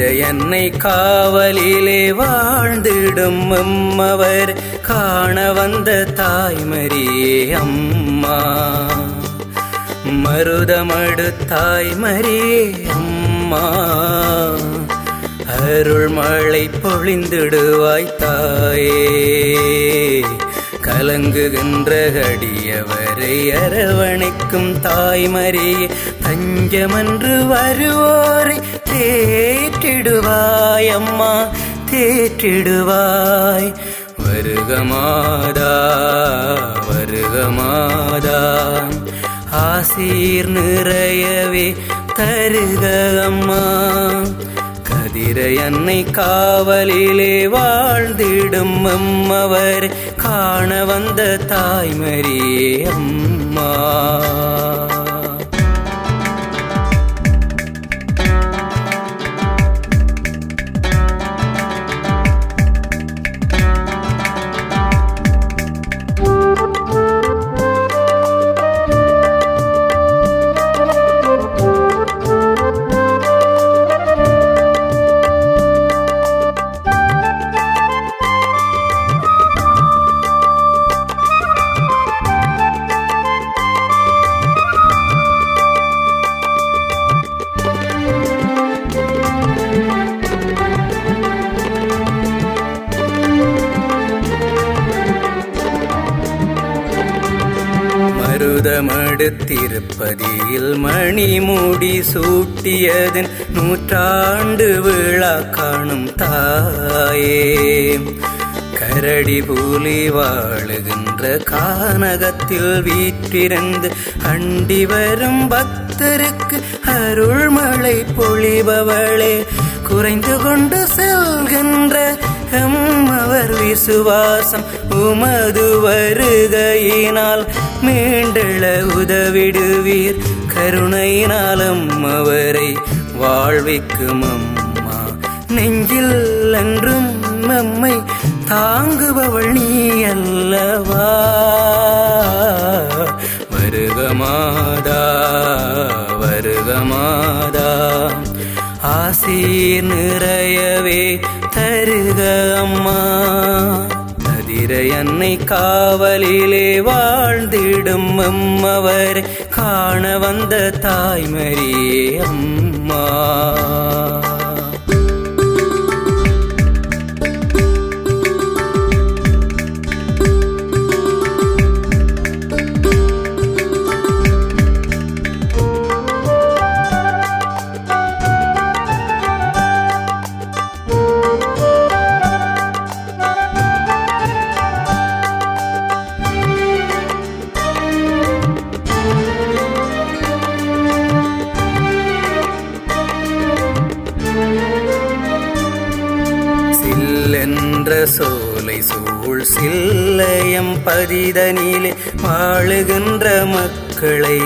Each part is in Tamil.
கதிர என்னை காவலிலே வாழ்ந்திடும் அம்மவர். காண வந்த தாய்மரியே அம்மா. மருதமடு தாய்மரியே அம்மா. அருள் மழை பொழிந்திடுவாய் தாயே. கலங்குகின்ற கடியவரை அரவணைக்கும் தாய்மரியே தஞ்சமன்று வருவோரை தேற்றிடுவாய். அம்மா தேற்றிடுவாய் வருகமாதா வருகமாதா ஆசீர் நிறையவே தருக அம்மா. கதிர என்னை காவலிலே வாழ்ந்திடும் அம்மவர் காண வந்த தாய்மரியே அம்மா. மருதமடுத்திருப்பதியில் மணிமுடி சூட்டியதன் நூற்றாண்டு விழா காணும் தாயே. கரடி பூலி வாழுகின்ற கானகத்தில் வீற்றிருந்து அண்டி வரும் பக்தருக்கு அருள்மழை பொழிபவளே. குறைந்து கொண்டு செல்கின்ற எம்மவர் விசுவாசம். உமது வருகையினால் மீண்டெழ உதவிடுவீர். கருணையினாலும் அவரை வாழ்விக்கும் அம்மா. நெஞ்சில் என்றும் நம்மை தாங்குபவள் நீ அல்ல தருக அம்மா. கதிர என்னை காவலிலே வாழ்ந்திடும் அம்மவர். காண வந்த தாய்மரியே அம்மா. சூழ் சில்லயம் பதிதனிலே வாழுகின்ற மக்களை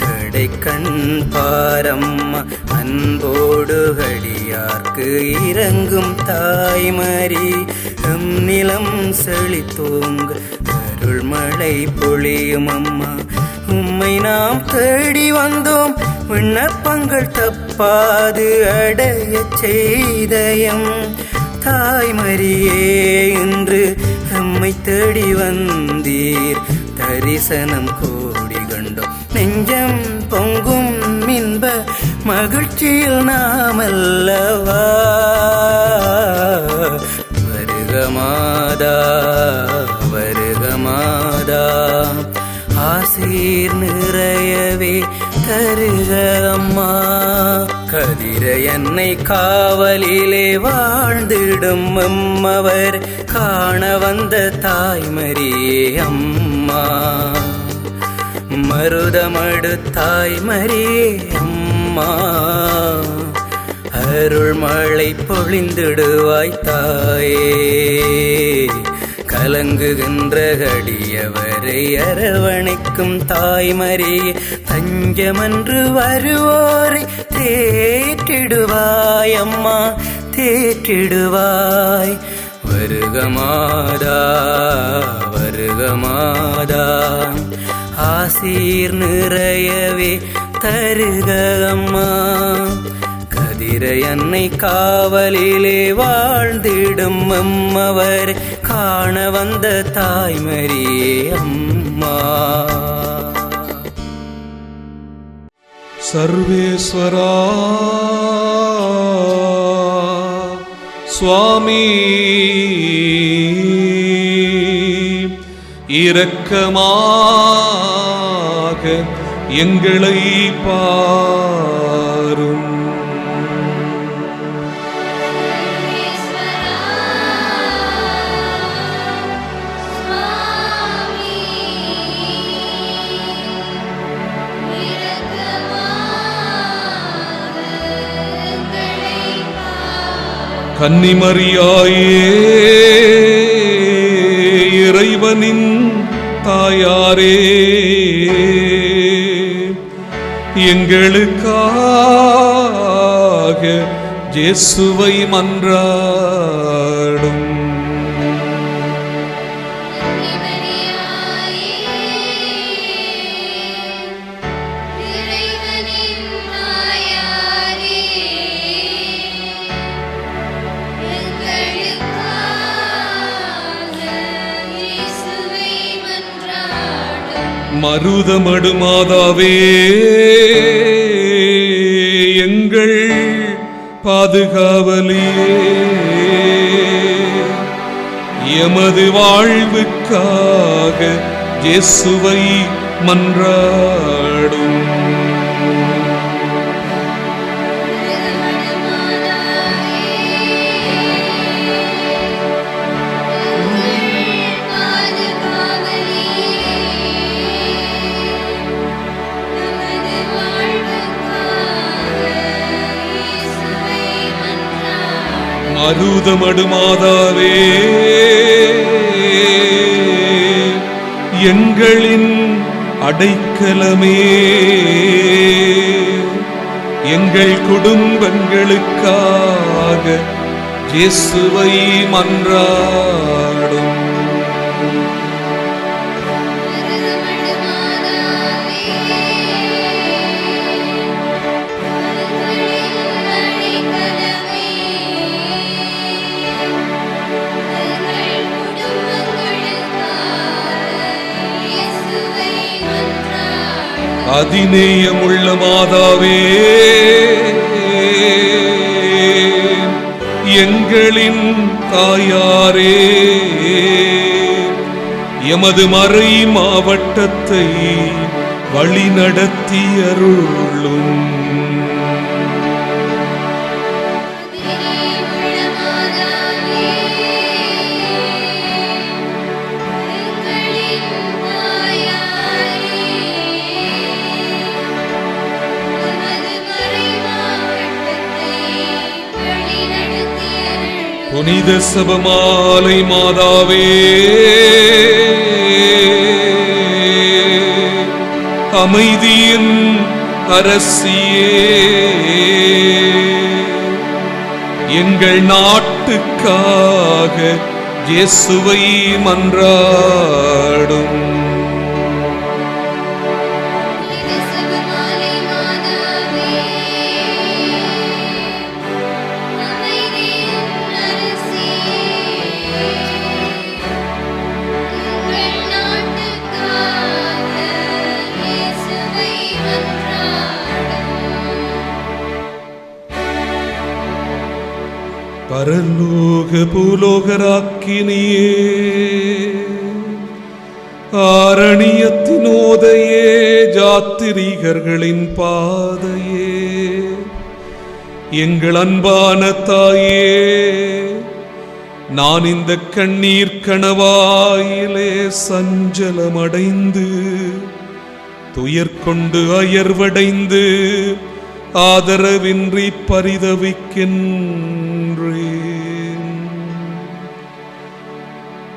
கடை கண் பாரம்மா. அன்போடு அடியார்க்கு இறங்கும் தாய்மறி எம் நிலம் செழித்தோங்க அருள்மழை பொழியும் அம்மா உம்மை நாம் தேடி வந்தோம் விண்ணப்பங்கள் தப்பாது அடைய செய்தயம். தாய்மரியே இன்று நம்மை தேடி வந்தீர். தரிசனம் கூடி கண்டோம். நெஞ்சம் பொங்கும் இன்ப மகிழ்ச்சியில் நாமல்லவா? வருக மாதா வருக மாதா. ஆசீர் நிறையவே தருக அம்மா. கதிர என்னை காவலிலே வாழ்ந்திடும் அம்மவர். காண வந்த தாய்மரியே அம்மா. மருதமடு தாய்மரியே அம்மா. அருள் மழை பொழிந்திடுவாய் தாயே. கலங்குகின்ற கடியவரை அரவணைக்கும் தாய்மரியே. தஞ்சமன்று வருவோரை தேற்றிடுவாய். அம்மா தேற்றிடுவாய் வருகமாதா வருகமாதா ஆசீர் நிறையவே தருக அம்மா கதிர இறையன்னை காவலிலே வாழ்ந்திடும் அம்மவர் காண வந்த தாய்மரியே அம்மா. சர்வேஸ்வரா. சுவாமி. இரக்கமாக எங்களை பாரும். கன்னிமரியாயே இறைவனின் தாயாரே. எங்களுக்காக ஜேசுவை மன்றா மருதமடுமாதாவே. எங்கள் பாதுகாவலியே. எமது வாழ்வுக்காக இயேசுவை மன்றாடும். மருதமடு மாதாவே எங்களின் அடைக்கலமே. எங்கள் குடும்பங்களுக்காக இயேசுவை மன்றா அதிநேயமுள்ள மாதாவே எங்களின் தாயாரே எமது மறை மாவட்டத்தை வழிநடத்தி அருளும் புனித சபமாலை மாதாவே. அமைதியின் அரசியே. எங்கள் நாட்டுக்காக இயேசுவை மன்றாடும். பூலோகராக்கினியே ஆரணியத்தினோதையே ஜாத்திரிகர்களின் பாதையே எங்கள் அன்பான தாயே நான் இந்த கண்ணீர் கணவாயிலே சஞ்சலமடைந்து துயர்கொண்டு அயர்வடைந்து ஆதரவின்றி பரிதவிக்கின்றே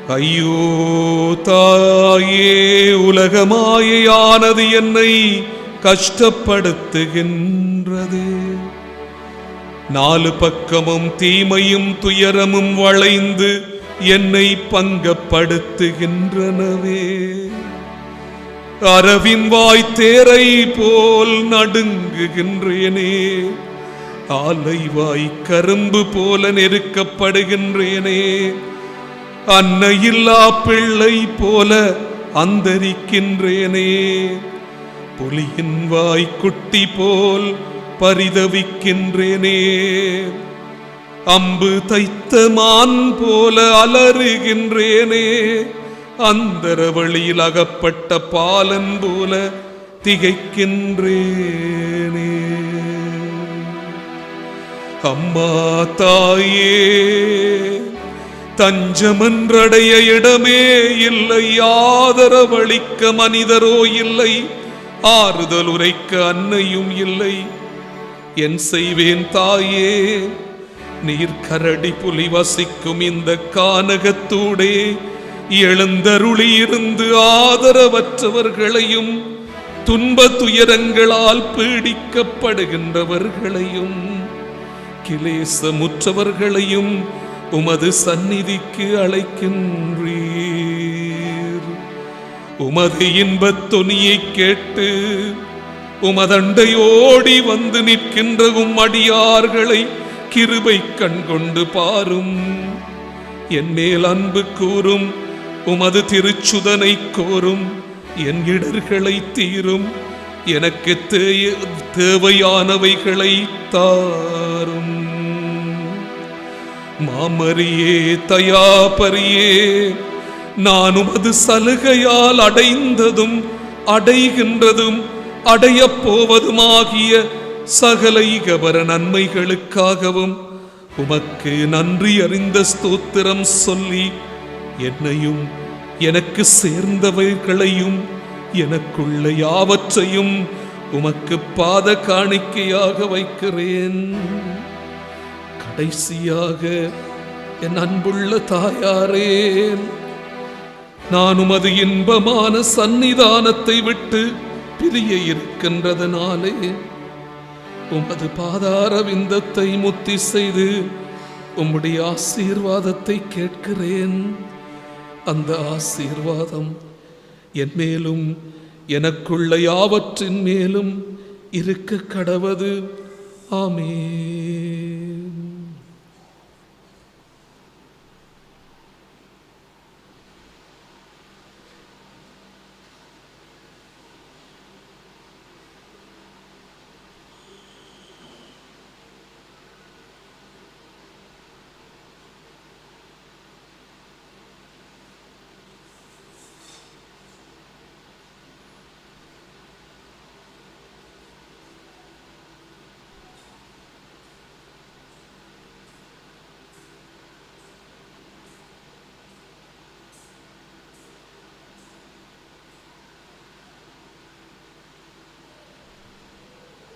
ஐயோ தாயே உலகமாயானது என்னை கஷ்டப்படுத்துகின்றது. நாலு பக்கமும் தீமையும் துயரமும் வளைந்து என்னை பங்கப்படுத்துகின்றனவே. அரவின் வாய் தேரை போல் நடுங்குகின்றேனே. ஆலைவாய் கரும்பு போல நெருக்கப்படுகின்றேனே. அன்னையில்லா பிள்ளை போல அந்தரிக்கின்றேனே. புலியின் வாய்க்குட்டி போல் பரிதவிக்கின்றேனே. அம்பு தைத்த மான் போல அலறுகின்றேனே. அந்தர வழியில் அகப்பட்ட பாலன் போல திகைக்கின்றேனே. அம்மா தாயே தஞ்சமன்றடைய இடமே இல்லை ஆதரவளிக்க மனிதரோ இல்லை ஆறுதல் உரைக்க அன்னையும் இல்லை. என் செய்வேன் தாயே நீர் கரடி புலி வசிக்கும் இந்த கானகத்தூடே எழுந்தருளி இருந்து ஆதரவற்றவர்களையும் துன்ப துயரங்களால் பீடிக்கப்படுகின்றவர்களையும் கிலேசமுற்றவர்களையும் உமது சந்நிதிக்கு அழைக்கின்றீர். உமது இன்பத் தொனியை கேட்டு உமதண்டை ஓடி வந்து நிற்கின்ற உம் அடியார்களை கிருபை கண் கொண்டு பாரும். என் மேல் அன்பு கூறும் உமது திருச்சுதனை கோரும் என் இடர்களை தீரும் எனக்கு தே- தேவையானவைகளை தாரும். மாமரியே தயாபரியே நான் உமது சலுகையால் அடைந்ததும் அடைகின்றதும் அடையப் போவதுமாகிய சகல இகபர நன்மைகளுக்காகவும் உமக்கு நன்றி அறிந்த ஸ்தோத்திரம் சொல்லி என்னையும் எனக்கு சேர்ந்தவைகளையும் எனக்குள்ள யாவற்றையும் உமக்கு பாத காணிக்கையாக வைக்கிறேன். கடைசியாக என் அன்புள்ள தாயாரே நான் உமது இன்பமான சந்நிதானத்தை விட்டு பிரிய இருக்கின்றதனாலே உமது பாதார விந்தத்தை முத்தி செய்து உம்முடைய ஆசீர்வாதத்தை கேட்கிறேன். அந்த ஆசீர்வாதம் என் மேலும் எனக்குள்ள யாவற்றின் மேலும் இருக்க கடவது. ஆமே